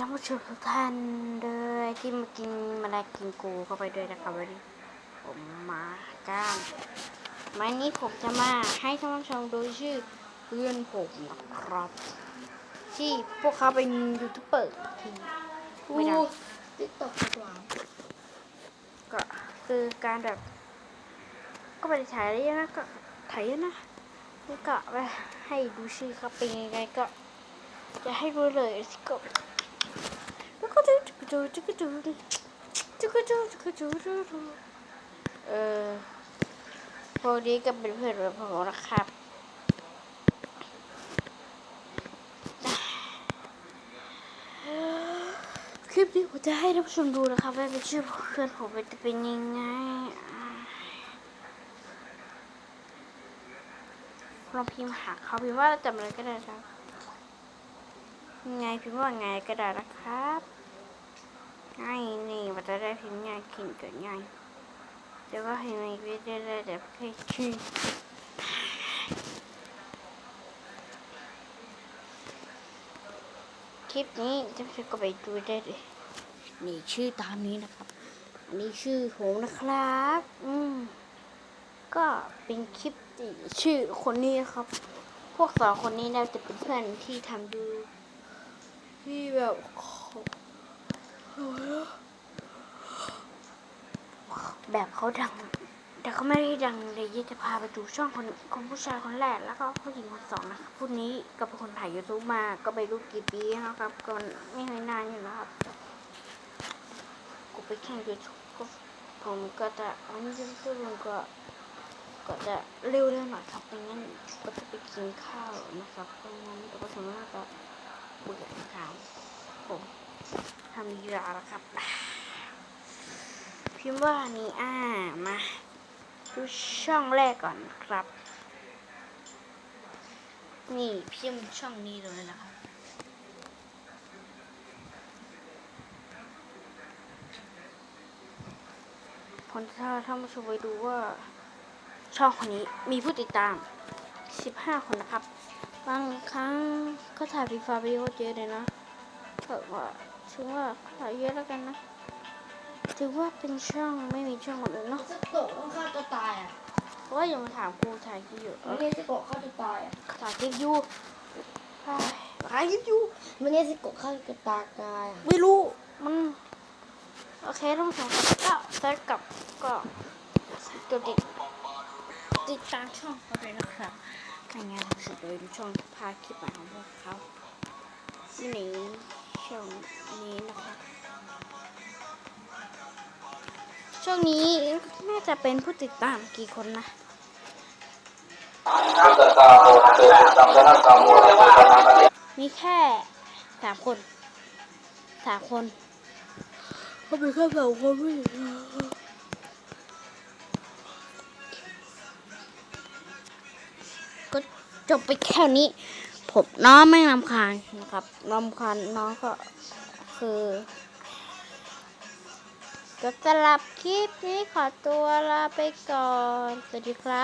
ยังผู้ชมทุกท่านเลยที่มากินแลงกินกูเข้าไปด้วยนะครับวันนี้ผมมาจ้างไม้นี้ผมจะมาให้ท่านผู้ชมดูชื่อเพื่อนผมนะครับ ที่พวกเขาเป็นยูทูบเบอร์ที่ไม่ดังติ๊กต็อกหวานก็คือการแบบ ก็ไปถ่ายเยอะนะก็ถ่ายเยอะนะก็ไปให้ดูชื่อเขาเป็นยังไงก็จะให้รู้เลยก็ เออพวกนี้ก็เป็นเพื่อนแบบผมนะครับคลิปนี้ผมจะให้ท่านผู้ชมดูนะครับว่าเป็นชื่อเพื่อนผมจะเป็นยังไงลองพิมพ์หาเขาพิมพ์ว่าจำอะไรก็ได้ครับไงพิมพ์ว่าไงก็ได้นะครับ ได้พิมพ์ง่ายขึ้นเกิดง่ายแต่ว่าพิมพ์ในวิดีโอได้แต่แค่ชื่อคลิปนี้ท่านผู้ชมก็ไปดูได้เลยนี่ชื่อตามนี้นะครับอันนี้ชื่อผมนะครับ อืม ก็เป็นคลิปชื่อคนนี้นะครับ พวกสองคนนี้น่าจะเป็นเพื่อนที่ทำดูที่แบบโอ้ย แบบเขาดัง แต่เขาไม่ได้ดังเลยยจะพาไปดูช่องคนคนผู้ชายคนแรก แล้วก็ผู้หญิงคนสองนะครับผู้นี้ก็เป็นคนถ่ายยูทูบมา ก็ไปรู้กี่ปีแล้วครับก็ไม่เคยนานอยู่แล้วครับกูไปแข่งยูทูบก็ผมก็จะอันนี้จะพูดมันก็ก็จะเร็วๆหน่อยครับไม่งั้นก็จะไปกินข้าวนะครับเพราะงั้นแต่ก็สมมติว่าก็เบื่อครับผมทำยีราแล้วครับ พิมพ์ว่านี่อ่ามาดูช่องแรกก่อนครับ นี่พิมพ์ช่องนี้เลยนะครับผมจะพาท่านผู้ชมไปดูว่า ช่องคนนี้มีผู้ติดตาม 15 คนนะครับ บางครั้งก็ถ่ายฟีฟาวิดีโอเยอะเลยนะแต่ว่าถือว่าถ่ายเยอะแล้วกันนะ ถือว่าเป็นช่องไม่มีช่องคนอื่นเนาะสโกะต้องฆ่าตัวตายอะเพราะว่ายังมาถามครูถ่ายคลิปอยู่เอไม่อใช่สโกะฆ่าตัวตายอะถ่ายคลิปอยู่ถ่ายถ่ายคลิปอยู่ไม่ใช่สโกะฆ่าตัวตายกายอะไม่รู้มันโอเคต้องสองคนก็เซตกับก็กดติดติดตามช่องเขาเลยนะครับใครงานสุดเลยดูช่องพาคลิปใหม่ของพวกเขาที่นี้ช่องนี้นะครั ช่วงนี้น่าจะเป็นผู้ติดตามกี่คนนะมีแค่สามคนสามคนเขาเป็นแค่สามคนไม่ก็จบไปแค่นี้ ผมน้องไม่รำคาญนะครับรำคาญน้องก็คือ ก็สลับคลิปนี้ขอตัวลาไปก่อน สวัสดีครับ